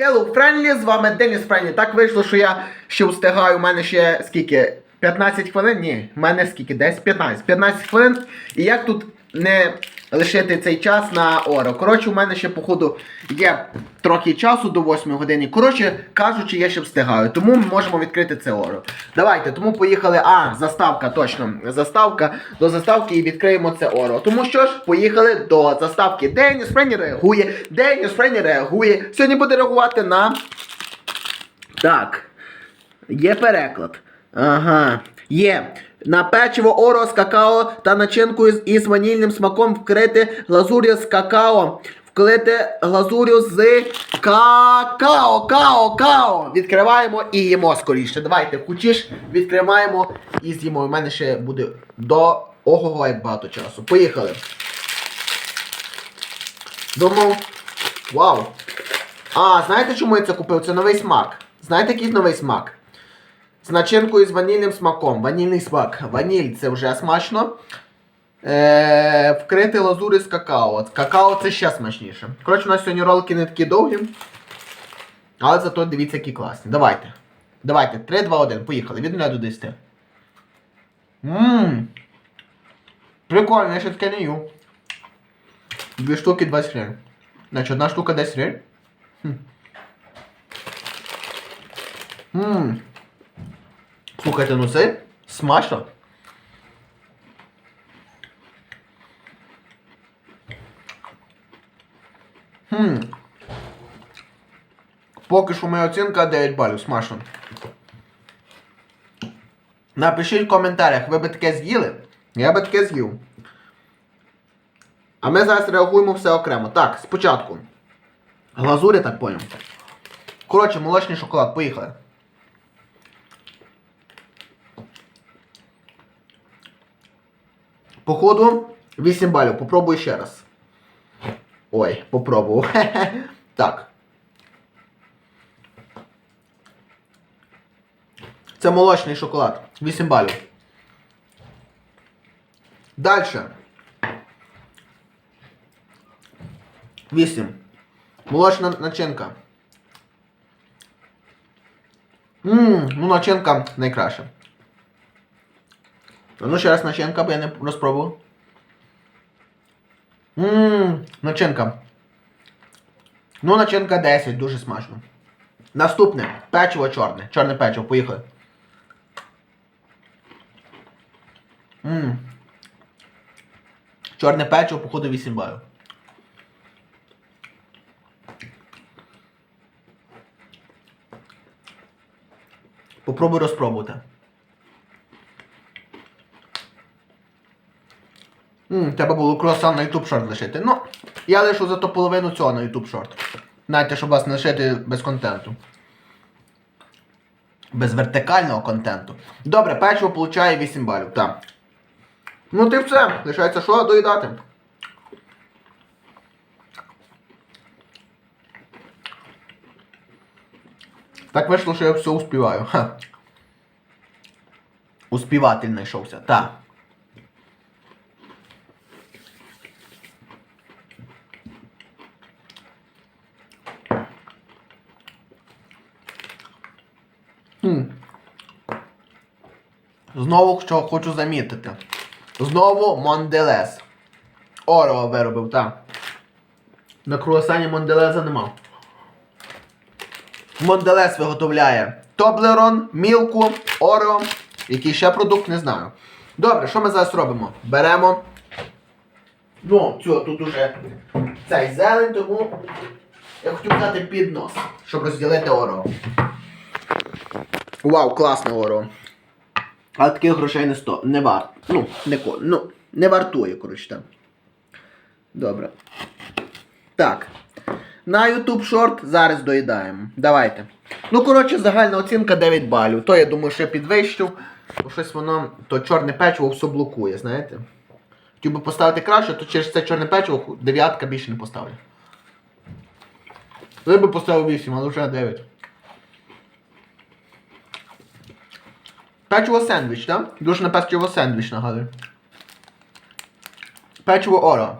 Hello, Friendly, з вами Деніс Френлі. Так вийшло, що я ще встигаю. У мене ще скільки? 15 хвилин? Ні, в мене скільки? Десь 15. 15 хвилин. І як тут не лишити цей час на оро? Коротше, у мене ще, походу, є трохи часу до 8 години. Коротше, кажучи, я ще встигаю. Тому ми можемо відкрити це оро. Давайте, тому поїхали. А, заставка, точно. Заставка. До заставки і відкриємо це оро. Тому що ж, поїхали до заставки. Деніс Френлі реагує. Деніс Френлі реагує. Сьогодні буде реагувати на. Так. Є переклад. Ага. Є. На печиво оро з какао та начинкою з- із ванільним смаком вкрити глазур'ю з какао. Вклити глазур'ю з какао, као, као. Відкриваємо і їмо скоріше. Давайте, хочеш, відкриваємо і з'їмо. У мене ще буде до ого як багато часу. Поїхали. Думав. Вау. А, знаєте, чому я це купив? Це новий смак. Знаєте, який новий смак? З начинкою з ванільним смаком. Ванільний смак. Ваніль це вже смачно. Е, вкрити лазури з какао. Какао це ще смачніше. Коротше, у нас сьогодні ролики не такі довгі. Але зато дивіться, які класні. Давайте. Давайте. 3, 2, 1. Поїхали. Від 0 до 10. Ммм. Прикольно, я ще таке не їв. Дві штуки 20 гривень. Значить, одна штука 10 гривень. Ммм. Слухайте, ну це смачно. Хм. Поки що моя оцінка 9 балів, смачно. Напишіть в коментарях, ви би таке з'їли? Я би таке з'їв. А ми зараз реагуємо все окремо. Так, спочатку. Глазурь, я так понял. Коротше, молочний шоколад, поїхали. Походу 8 балів. Попробуй ще раз. Ой, попробував. так. Це молочний шоколад. 8 балів. Дальше. 8. Молочна начинка. Ммм, ну начинка найкраща. Ну ще раз начинка, бо я не розпробував. Ммм, начинка. Ну, начинка 10, дуже смачно. Наступне. Печиво чорне. Чорне печиво, поїхали. Ммм. Чорне печиво, походу 8 балів. Попробуй розпробувати. Ммм, треба було круасан на YouTube шорт лишити. Ну, я лишу зато половину цього на YouTube шорт. Знаєте, щоб вас не лишити без контенту. Без вертикального контенту. Добре, печиво получає 8 балів, так. Ну ти все, лишається що доїдати. Так вийшло, що я все успіваю. Ха. Успіватель знайшовся, так. Хм. Знову що хочу замітити. Знову Монделес. Орео виробив, так. На круасані Монделеза нема. Монделес виготовляє Тоблерон, Мілку, Орео. Який ще продукт, не знаю. Добре, що ми зараз робимо? Беремо. Ну, цього тут уже цей зелень, тому я хотів взяти піднос, щоб розділити Орео. Вау, класне Орео. Але таких грошей не сто. Не варт. Ну, не ко. Ну, не вартує, коротше там. Добре. Так. На YouTube Short зараз доїдаємо. Давайте. Ну, коротше, загальна оцінка 9 балів. То я думаю, що я підвищив. Бо щось воно, то чорне печиво все блокує, знаєте. Хотів би поставити краще, то через це чорне печиво дев'ятка більше не поставлю. Я би поставив 8, але вже 9. Печиво сендвіч, так? Дуже на печиво сендвіч нагадую. Печиво Оро.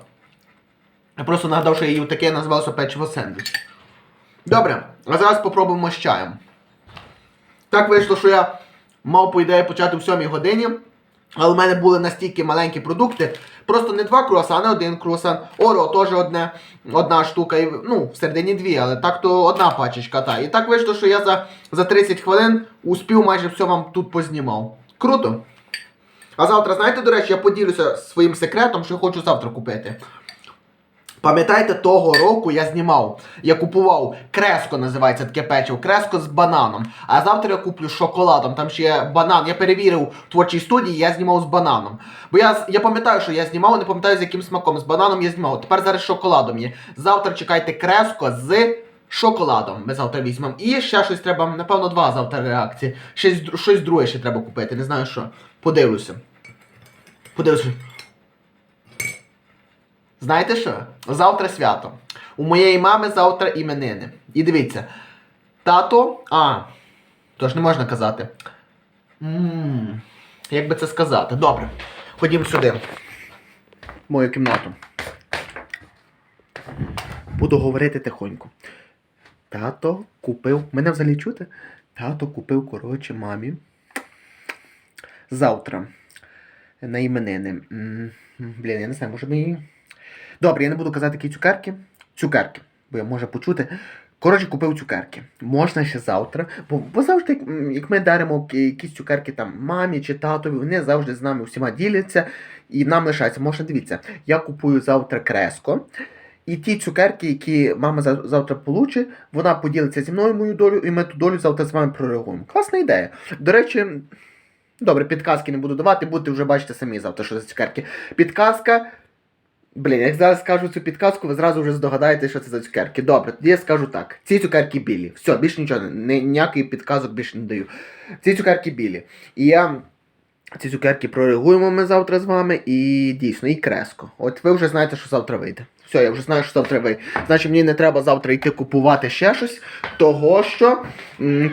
Я просто нагадав, що їв таке, назвався печиво сендвіч. Добре. А зараз попробуємо з чаєм. Так вийшло, що я мав, по ідеї, почати в 7 годині. Але в мене були настільки маленькі продукти. Просто не два круасани, один круасан. Оро теж одне, одна штука. І, ну, всередині дві, але так то одна пачечка. Та. І так вийшло, що я за, за 30 хвилин успів майже все вам тут познімав. Круто. А завтра, знаєте, до речі, я поділюся своїм секретом, що хочу завтра купити. Пам'ятаєте, того року я знімав, я купував креско, називається таке печиво, креско з бананом. А завтра я куплю шоколадом. Там ще є банан. Я перевірив в творчій студії, я знімав з бананом. Бо я, я пам'ятаю, що я знімав, не пам'ятаю з яким смаком. З бананом я знімав. Тепер зараз шоколадом є. Завтра чекайте креско з шоколадом. Ми завтра візьмемо. І ще щось треба, напевно, два завтра реакції. Щось, щось друге ще треба купити. Не знаю що. Подивлюся. Подивлюся. Знаєте що? Завтра свято. У моєї мами завтра іменини. І дивіться. Тато. А. То ж не можна казати. Ммм. Як би це сказати? Добре. Ходім сюди. В мою кімнату. Буду говорити тихонько. Тато купив. Мене взагалі чути? Тато купив, коротше, мамі. Завтра. На іменини. Блін, я не знаю, може її. Добре, я не буду казати які цукерки. Цукерки, бо я можу почути. Коротше, купив цукерки. Можна ще завтра. Бо, бо завжди, як, ми даримо якісь цукерки там мамі чи татові, вони завжди з нами всіма діляться і нам лишається. Можна дивіться, я купую завтра креско. І ті цукерки, які мама завтра получить, вона поділиться зі мною мою долю, і ми ту долю завтра з вами прореагуємо. Класна ідея. До речі, добре, підказки не буду давати, будете вже бачите самі завтра, що за цукерки. Підказка. Блін, як зараз скажу цю підказку, ви зразу вже здогадаєте, що це за цукерки. Добре, тоді я скажу так. Ці цукерки білі. Все, більше нічого, не, ніякої підказок більше не даю. Ці цукерки білі. І я ці цукерки прореагуємо ми завтра з вами, і дійсно, і креско. От ви вже знаєте, що завтра вийде. Все, я вже знаю, що завтра вийде. Значить, мені не треба завтра йти купувати ще щось, того що,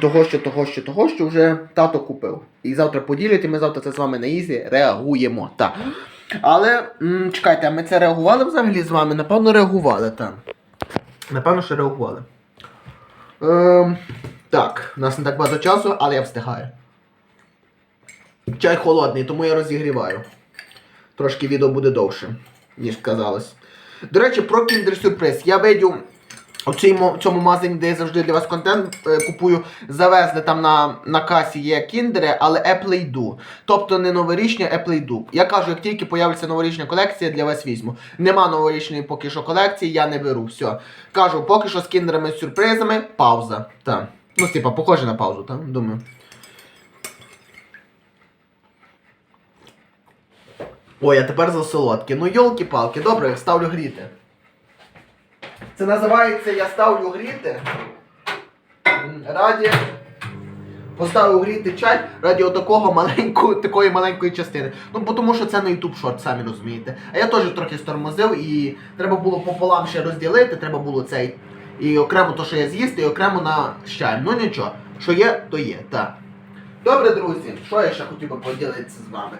того що, того що, того що вже тато купив. І завтра поділять, і ми завтра це з вами на ізі реагуємо. Так. Але м, чекайте, а ми це реагували взагалі з вами? Напевно, реагували, так. Напевно, що реагували. Ем, так, у нас не так багато часу, але я встигаю. Чай холодний, тому я розігріваю. Трошки відео буде довше, ніж казалось. До речі, про Surprise. Я видів у цьому, цьому магазині, де я завжди для вас контент е, купую, завезли там на, на касі є кіндери, але Apple йду. Тобто не новорічні, Apple йду. Я кажу, як тільки появиться новорічна колекція, для вас візьму. Нема новорічної поки що колекції, я не беру. Все. Кажу, поки що з кіндерами з сюрпризами, пауза. Так. Ну, типа, похоже на паузу, так? Думаю. Ой, а тепер за солодкі. Ну, йолки-палки, добре, ставлю гріти. Це називається Я ставлю гріти. Раді. Поставив гріти чай раді отакого маленького, такої маленької частини. Ну, бо тому що це на YouTube шорт, самі розумієте. А я теж трохи стормозив і треба було пополам ще розділити, треба було цей. І окремо то, що я з'їсти, і окремо на чаєм. Ну нічого, що є, то є, так. Добре, друзі, що я ще хотів би поділитися з вами?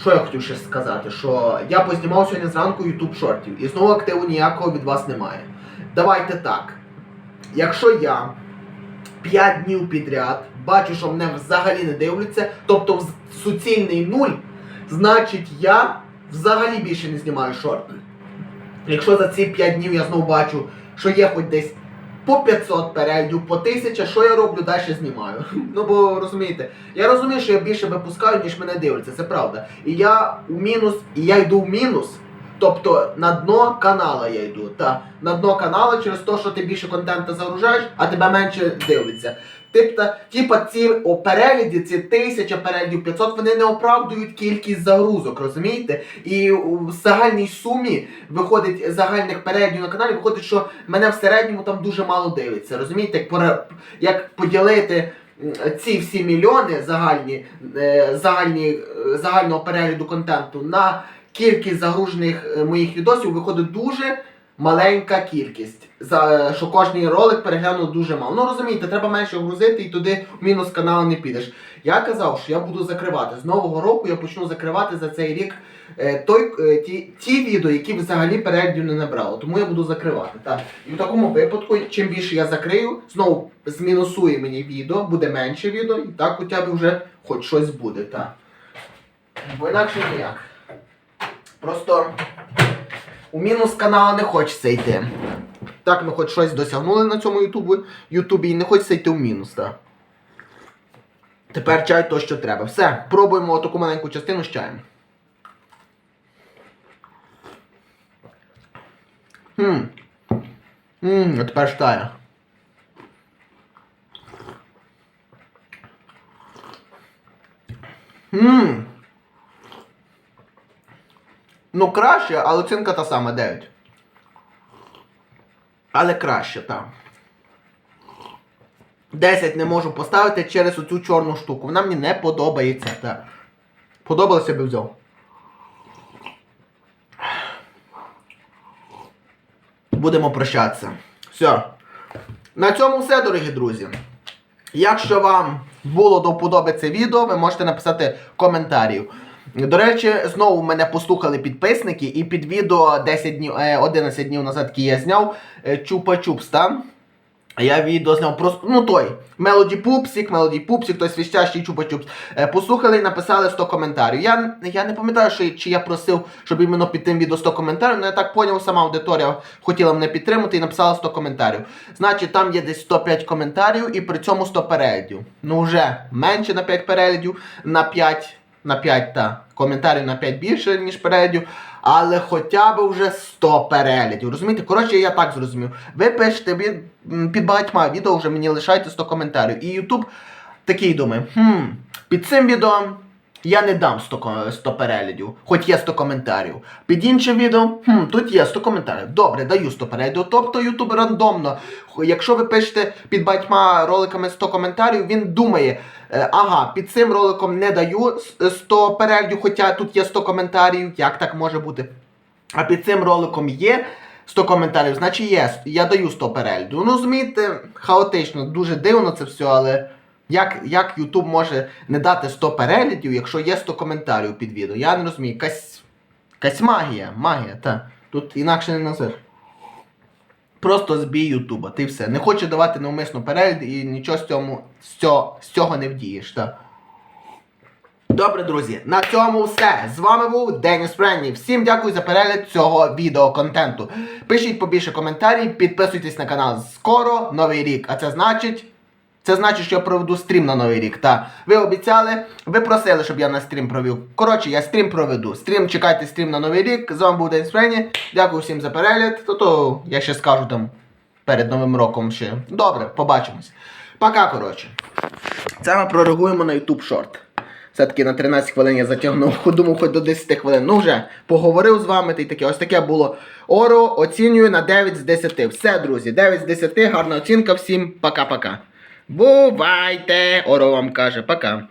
Що я хотів ще сказати? Що я познімав сьогодні зранку YouTube шортів і знову активу ніякого від вас немає. Давайте так. Якщо я 5 днів підряд бачу, що мене взагалі не дивляться, тобто в- суцільний нуль, значить я взагалі більше не знімаю шорти. Якщо за ці 5 днів я знову бачу, що є хоч десь по 500 перейду, по 1000, що я роблю, далі знімаю. Ну бо розумієте, я розумію, що я більше випускаю, ніж мене дивляться, це правда. І я у мінус, і я йду в мінус. Тобто на дно канала я йду. Та на дно канала через те, що ти більше контенту загружаєш, а тебе менше дивляться. Типа, типа ці о, перегляді, ці тисяча переглядів 500, вони не оправдують кількість загрузок, розумієте? І в загальній сумі виходить загальних переглядів на каналі, виходить, що мене в середньому там дуже мало дивиться. Розумієте, як, як поділити ці всі мільйони загальні, е, загальні, е, загального перегляду контенту на кількість загружених е, моїх відосів виходить дуже маленька кількість. За що кожний ролик переглянув дуже мало. Ну розумієте, треба менше грузити і туди в мінус канал не підеш. Я казав, що я буду закривати. З нового року я почну закривати за цей рік е, той, е, ті, ті відео, які взагалі переглядів не набрало. Тому я буду закривати. Так. І в такому випадку, чим більше я закрию, знову змінусує мені відео, буде менше відео, і так хоча б вже хоч щось буде. Так. Бо інакше ніяк. Просто у мінус канала не хочеться йти. Так ми хоч щось досягнули на цьому ютубі, ютубі і не хочеться йти в мінус, так. Тепер чай то, що треба. Все, пробуємо таку маленьку частину з чаєм. Хм. Ммм, а тепер штає. Ммм. Ну, краще, але оцінка та сама 9. Але краще, так. 10 не можу поставити через оцю чорну штуку. Вона мені не подобається. Так. Подобалося би взяв. Будемо прощатися. Все. На цьому все, дорогі друзі. Якщо вам було до вподоби це відео, ви можете написати коментарів. До речі, знову мене послухали підписники, і під відео 10 днів, е, 11 днів назад, яке я зняв, е, Чупа-Чупс, там. Я відео зняв просто, ну той, Мелоді Пупсік, Мелоді Пупсік, той свіщащий Чупа-Чупс. Е, Послухали і написали 100 коментарів. Я, я не пам'ятаю, що, чи я просив, щоб іменно під тим відео 100 коментарів, але я так поняв, сама аудиторія хотіла мене підтримати і написала 100 коментарів. Значить, там є десь 105 коментарів і при цьому 100 переглядів. Ну вже менше на 5 переглядів, на 5, на 5 та коментарів на 5 більше, ніж переглядів. Але хоча б вже 100 переглядів. Розумієте? Коротше, я так зрозумів. Ви пишете від, під багатьма відео вже мені лишайте 100 коментарів. І YouTube такий думає, хм, під цим відео я не дам 100, 100 переглядів, хоч є 100 коментарів. Під іншим відео, хм, тут є 100 коментарів. Добре, даю 100 переглядів. Тобто YouTube рандомно. Якщо ви пишете під багатьма роликами 100 коментарів, він думає, е, ага, під цим роликом не даю 100 переглядів, хоча тут є 100 коментарів. Як так може бути? А під цим роликом є 100 коментарів, значить є. Я даю 100 переглядів. Ну, розумієте, хаотично, дуже дивно це все, але як, як YouTube може не дати 100 переглядів, якщо є 100 коментарів під відео? Я не розумію. Якась, якась магія, магія, та. Тут інакше не назвеш. Просто збій Ютуба, ти все. Не хоче давати навмисно перегляд і нічого з, цьому, з, цього, з цього не вдієш. Та. Добре, друзі, на цьому все. З вами був Деніс Френні. Всім дякую за перегляд цього відеоконтенту. Пишіть побільше коментарів, підписуйтесь на канал. Скоро новий рік. А це значить. Це значить, що я проведу стрім на новий рік. Та ви обіцяли, ви просили, щоб я на стрім провів. Коротше, я стрім проведу. Стрім, чекайте стрім на новий рік. З вами був Деніс Френні. Дякую всім за перегляд. То то я ще скажу там перед новим роком ще. Добре, побачимось. Пока, коротше. Це ми прореагуємо на YouTube шорт. Все-таки на 13 хвилин я затягнув, думав хоч до 10 хвилин. Ну вже поговорив з вами, та й таке. Ось таке було. Оро оцінюю на 9 з 10. Все, друзі, 9 з 10, гарна оцінка всім. Пока-пока. Бувайте! Оро вам каже, пока.